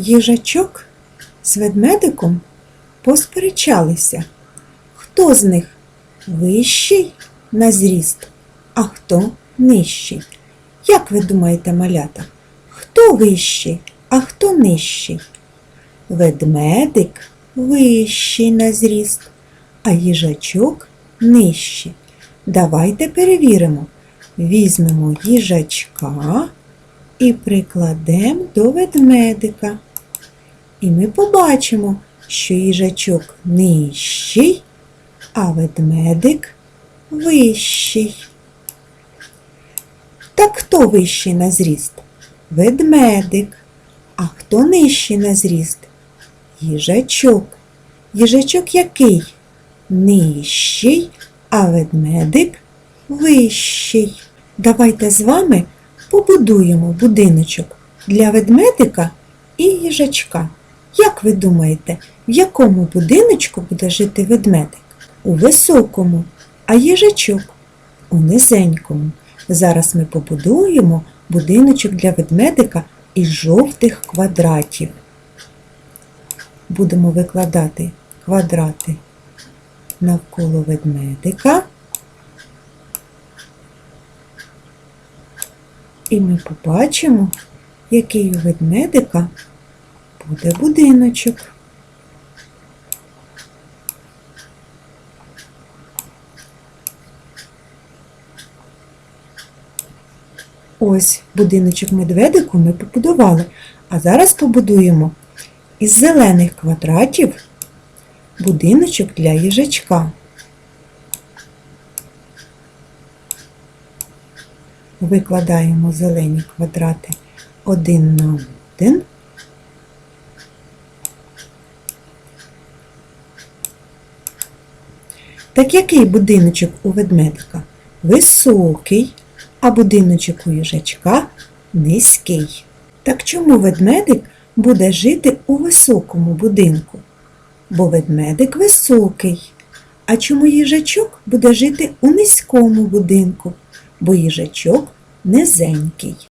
Їжачок з ведмедиком посперечалися, хто з них вищий на зріст, а хто нижчий. Як ви думаєте, малята, хто вищий, а хто нижчий? Ведмедик вищий на зріст, а їжачок нижчий. Давайте перевіримо. Візьмемо їжачка і прикладемо до ведмедика. І ми побачимо, що їжачок нижчий, а ведмедик вищий. Так хто вищий на зріст? Ведмедик. А хто нижчий на зріст? Їжачок. Їжачок який? Нижчий, а ведмедик вищий. Давайте з вами побудуємо будиночок для ведмедика і їжачка. Як ви думаєте, в якому будиночку буде жити ведмедик? У високому, а їжачок у низенькому. Зараз ми побудуємо будиночок для ведмедика із жовтих квадратів. Будемо викладати квадрати навколо ведмедика. І ми побачимо, який у ведмедика буде будиночок. Ось будиночок медведику ми побудували, а зараз побудуємо із зелених квадратів будиночок для їжачка. Викладаємо зелені квадрати один на один. Так який будиночок у ведмедика? Високий, а будиночок у їжачка низький. Так чому ведмедик буде жити у високому будинку? Бо ведмедик високий. А чому їжачок буде жити у низькому будинку? Бо їжачок низенький.